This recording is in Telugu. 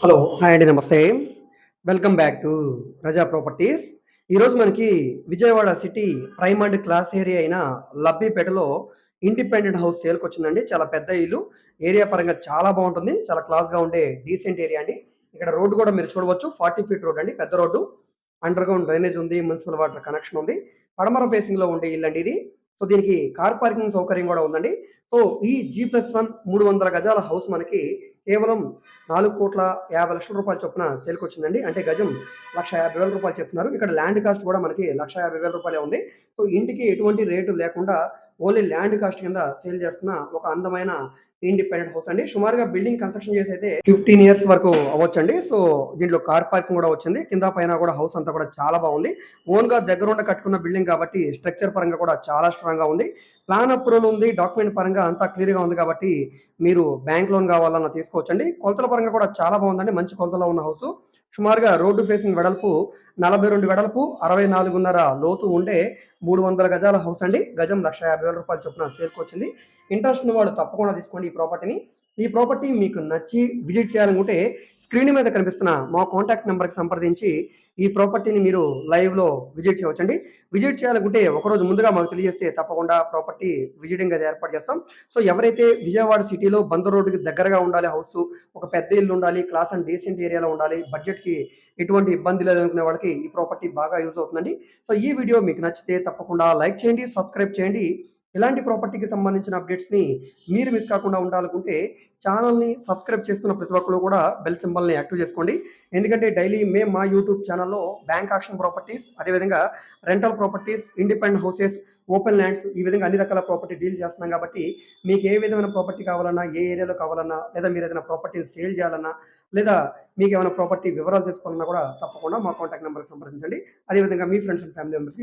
హలో హాయ్ అండి నమస్తే. Welcome back to Raza properties ఈరోజు మనకి Vijayawada city prime and class area అయిన లబ్బిపేటలో ఇండిపెండెంట్ హౌస్ సేల్కి వచ్చిందండి. చాలా పెద్ద ఇల్లు. ఏరియా పరంగా చాలా బాగుంటుంది. చాలా క్లాస్గా ఉండే డీసెంట్ ఏరియా అండి. ఇక్కడ రోడ్డు కూడా మీరు చూడవచ్చు. ఫార్టీ ఫీట్ రోడ్ అండి పెద్ద రోడ్డు. అండర్ గ్రౌండ్ డ్రైనేజ్ ఉంది మున్సిపల్ వాటర్ కనెక్షన్ ఉంది. పడమర ఫేసింగ్లో ఉండే ఇల్లు అండి ఇది. సో దీనికి కార్ పార్కింగ్ సౌకర్యం కూడా ఉందండి. సో ఈ జీ ప్లస్ వన్ మూడు వందల గజాల హౌస్ మనకి కేవలం నాలుగు కోట్ల యాభై లక్షల రూపాయల చొప్పున సేల్కి వచ్చిందండి అంటే గజం లక్ష యాభై వేల రూపాయలు చెప్తున్నారు. ఇక్కడ ల్యాండ్ కాస్ట్ కూడా మనకి లక్ష యాభై వేల రూపాయలే ఉంది. సో ఇంటికి ఎటువంటి రేటు లేకుండా ఓన్లీ ల్యాండ్ కాస్ట్ కింద సేల్ చేస్తున్న ఒక అందమైన ఇండిపెండెంట్ హౌస్ అండి. సుమారుగా బిల్డింగ్ కన్స్ట్రక్షన్ చేసి అయితే ఫిఫ్టీన్ ఇయర్స్ వరకు అవ్వచ్చండి. సో దీంట్లో కార్ పార్కింగ్ కూడా వచ్చింది. కింద పైన కూడా హౌస్ అంతా కూడా చాలా బాగుంది. ఓన్గా దగ్గర ఉండ కట్టుకున్న బిల్డింగ్ కాబట్టి స్ట్రక్చర్ పరంగా కూడా చాలా స్ట్రాంగ్గా ఉంది. ప్లాన్ అప్రూవల్ ఉంది. డాక్యుమెంట్ పరంగా అంతా క్లియర్గా ఉంది కాబట్టి మీరు బ్యాంక్ లోన్ కావాలన్నా తీసుకోవచ్చండి. కొలతల పరంగా కూడా చాలా బాగుందండి. మంచి కొలతలో ఉన్న హౌస్ సుమారుగా రోడ్డు ఫేసింగ్ వెడల్పు నలభై రెండు వెడల్పు అరవై నాలుగున్నర లోతు ఉండే మూడు వందల గజాల హౌస్ అండి. గజం లక్ష యాభై వేల రూపాయలు చొప్పున సేల్కొచ్చింది ఇంట్రెస్ట్ ఉన్న వాళ్ళు తప్పకుండా తీసుకోండి ఈ ప్రాపర్టీని. ఈ ప్రాపర్టీ మీకు నచ్చి విజిట్ చేయాలనుకుంటే స్క్రీన్ మీద కనిపిస్తున్న మా కాంటాక్ట్ నెంబర్కి సంప్రదించి ఈ ప్రాపర్టీని మీరు లైవ్లో విజిట్ చేయవచ్చండి. విజిట్ చేయాలనుకుంటే ఒకరోజు ముందుగా మాకు తెలియజేస్తే తప్పకుండా ప్రాపర్టీ విజిటింగ్ అది ఏర్పాటు చేస్తాం. సో ఎవరైతే విజయవాడ సిటీలో బందర్ రోడ్డుకి దగ్గరగా ఉండాలి హౌస్ ఒక పెద్ద ఇల్లు ఉండాలి క్లాస్ అండ్ డీసెంట్ ఏరియాలో ఉండాలి బడ్జెట్కి ఎటువంటి ఇబ్బంది లేదనుకునే వాళ్ళకి ఈ ప్రాపర్టీ బాగా యూజ్ అవుతుందండి. సో ఈ వీడియో మీకు నచ్చితే తప్పకుండా లైక్ చేయండి సబ్స్క్రైబ్ చేయండి. ఇలాంటి ప్రాపర్టీకి సంబంధించిన అప్డేట్స్ని మీరు మిస్ కాకుండా ఉండాలనుకుంటే ఛానల్ని సబ్స్క్రైబ్ చేసుకున్న ప్రతి ఒక్కరు కూడా బెల్ సింబల్ని యాక్టివ్ చేసుకోండి. ఎందుకంటే డైలీ మేము మా యూట్యూబ్ ఛానల్లో బ్యాంక్ ఆక్షన్ ప్రాపర్టీస్ అదేవిధంగా rental properties independent houses open lands ఈ విధంగా అన్ని రకాల ప్రాపర్టీ డీల్ చేస్తున్నాం కాబట్టి మీకు ఏ విధమైన ప్రాపర్టీ కావాలన్నా ఏ ఏరియాలో కావాలన్నా లేదా మీరు ఏదైనా ప్రాపర్టీని సేల్ చేయాలన్నా లేదా మీకు ఏమైనా ప్రాపర్టీ వివరాలు తెలుసుకోవాలన్నా కూడా తప్పకుండా మా కాంటాక్ట్ నెంబర్కి సంప్రదించండి. అదేవిధంగా మీ ఫ్రెండ్స్ అండ్ ఫ్యామిలీ మెంబర్స్కి